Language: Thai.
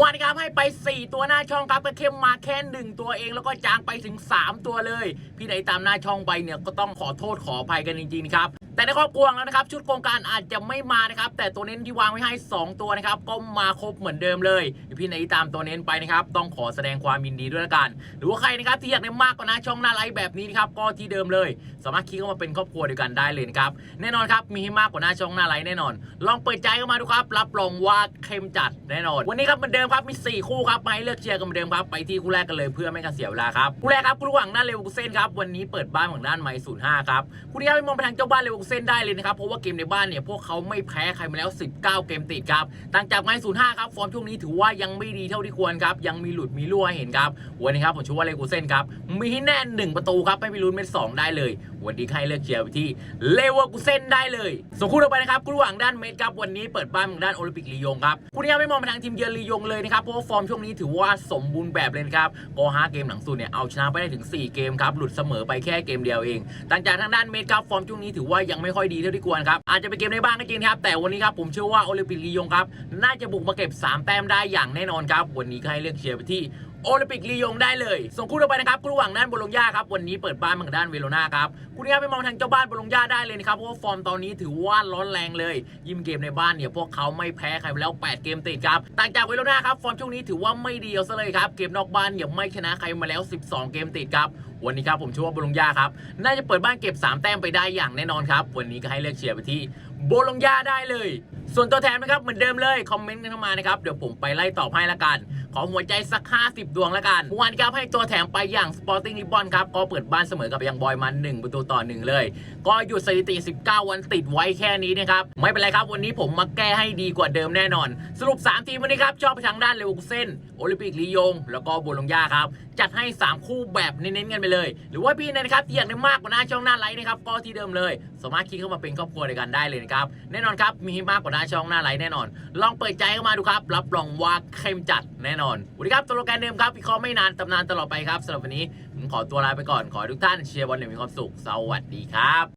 วันนี้ครับให้ไป 4 ตัวหน้าช่องครับกระเข้มมาแค่หนึ่งตัวเอง แล้วก็จางไปถึง 3 ตัวเลย พี่ไหนตามหน้าช่องไปเนี่ยก็ต้องขอโทษขออภัยกันจริงๆครับแต่ในครอบครัวแล้วนะครับ ชุดโครงการอาจจะไม่มานะครับ แต่ตัวเน้นที่วางไว้ให้ 2 ตัวนะครับก็มาครบเหมือนเดิมเลยพี่ไหนตามตัวเน้นไปนะครับต้องขอแสดงความยินดีด้วยละกัน หรือว่าใครนะครับที่อยากได้มากกว่าน้าช่องหน้าไลฟ์แบบนี้นะครับก็ที่เดิมเลย สามารถคลิกเข้ามาเป็นครอบครัวเดียวกันได้เลยนะครับแน่นอนครับมีให้มากกว่าหน้าช่องหน้าไลฟ์แน่นอน ลองเปิดใจเข้ามาดูครับ รับรองว่าเข้มจัดแน่นอน วันนี้ครับเหมือนเดิมครับมี 4 คู่ครับมาให้เลือกเชียร์กันเหมือนเดิมครับไปที่คู่แรกกันเลยเพื่อไม่ให้เสียเวลาครับคู่แรกครับคู่ระหว่างด้านเลวกุเซนครับวันนี้เปิดบ้านของด้านไมศูนย์ห้าครับคู่นี้ครับมองไปทางเจ้าบ้านเลว6 เส้นได้เลยนะครับ เพราะว่าเกมในบ้านเนี่ยพวกเขาไม่แพ้ใครมาแล้ว 19 เกมติดครับต่างจากไมศูนย์ห้าครับฟอร์มช่วงนี้ถือว่ายังไม่ดีเท่าที่ควรครับยังมีหลุดมีรั่วเห็นครับวันนี้ครับผมชื่อว่าเลกูเซนครับมีให้แน่หนึ่งประตูครับไม่มีลุ้นเป็นสองได้เลย วันนี้ให้เลือกเชียร์ไปที่เลเวอร์กูเซนได้เลยส่วนคู่ต่อไปนะครับคู่ระหว่างด้านเมดครับวันนี้เปิดบ้านของด้านโอลิมปิกลียงครับคู่นี้ไม่มองไปทางทีมเยือนลียงเลยนะครับเพราะว่าฟอร์มช่วงนี้ถือว่าสมบูรณ์แบบเลยครับโก็ห้าเกมหลังสุดเนี่ยเอาชนะไปได้ถึง 4 เกมครับหลุดเสมอไปแค่เกมเดียวเองต่างจากทางด้านเมดครับฟอร์มช่วงนี้ถือว่ายังไม่ค่อยดีเท่าที่ควรครับอาจจะเป็นเกมในบ้านก็จริงครับแต่วันนี้ครับผมเชื่อว่าโอลิมปิกลียงครับน่าจะบุกมาเก็บสามแต้มได้อย่างแน่นอนครับวันนี้ให้เลือกเชียร์ไปที่ โอลิมปิกลียงได้เลย ส่งคู่ต่อไปนะครับคู่ระหว่างด้านโบโลญญาครับวันนี้เปิดบ้านมากับด้านเวโรนาครับคู่นี้ครับไปมองทางเจ้าบ้านโบโลญญาได้เลยนะครับเพราะว่าฟอร์มตอนนี้ถือว่าร้อนแรงเลย ยิ่งเกมในบ้านเนี่ยพวกเขาไม่แพ้ใครมาแล้ว 8 เกมติดครับต่างจากเวโรนาครับฟอร์มช่วงนี้ถือว่าไม่ดีเอาซะเลยครับเกมนอกบ้านเนี่ยไม่ชนะใครมาแล้ว 12 เกมติดครับวันนี้ครับผมเชื่อว่าโบโลญญาครับน่าจะเปิดบ้านเก็บ 3 แต้มไปได้อย่างแน่นอนครับวันนี้ก็ให้เลือกเชียร์ไปที่โบโลญญาได้เลย ส่วนตัวแทนนะครับเหมือนเดิมเลยคอมเมนต์กันเข้ามานะครับเดี๋ยวผมไปไล่ตอบให้ละกัน ขอหัวใจสัก 50 ดวงละกันวานครับให้ตัวแถมไปอย่าง Sporting Lisbon ครับก็เปิดบ้านเสมอกับยังบอยมา1ประตูต่อ 1 เลย ก็หยุดสถิติ 19 วันติดไว้แค่นี้นะครับไม่เป็นไรครับวันนี้ผมมาแก้ให้ดีกว่าเดิมแน่นอน สรุป 3 ทีมวันนี้ครับชอบไปทางด้านเลวกุเซนโอลิมปิกลียง แล้วก็บโลญญาครับจัดให้ 3 คู่แบบเน้นๆกันไปเลย หรือว่าพี่นะครับที่อยากได้มากกว่าหน้าช่องหน้าไลฟ์นะครับก็ที่เดิมเลย สามารถคลิกเข้ามาเป็นครอบครัวเดียวกันได้เลยนะครับแน่นอนครับมีให้มากกว่าหน้าช่องหน้าไลฟ์แน่นอน ลองเปิดใจเข้ามาดูครับ รับรองว่าเข้มจัดแน่นอนสวัสดีครับตัวโลแกนเดิมครับวิเคราะห์ไม่นานตำนานตลอดไปครับสำหรับวันนี้ผมขอตัวลาไปก่อนขอทุกท่านเชียร์บอลอย่างมีความสุขสวัสดีครับ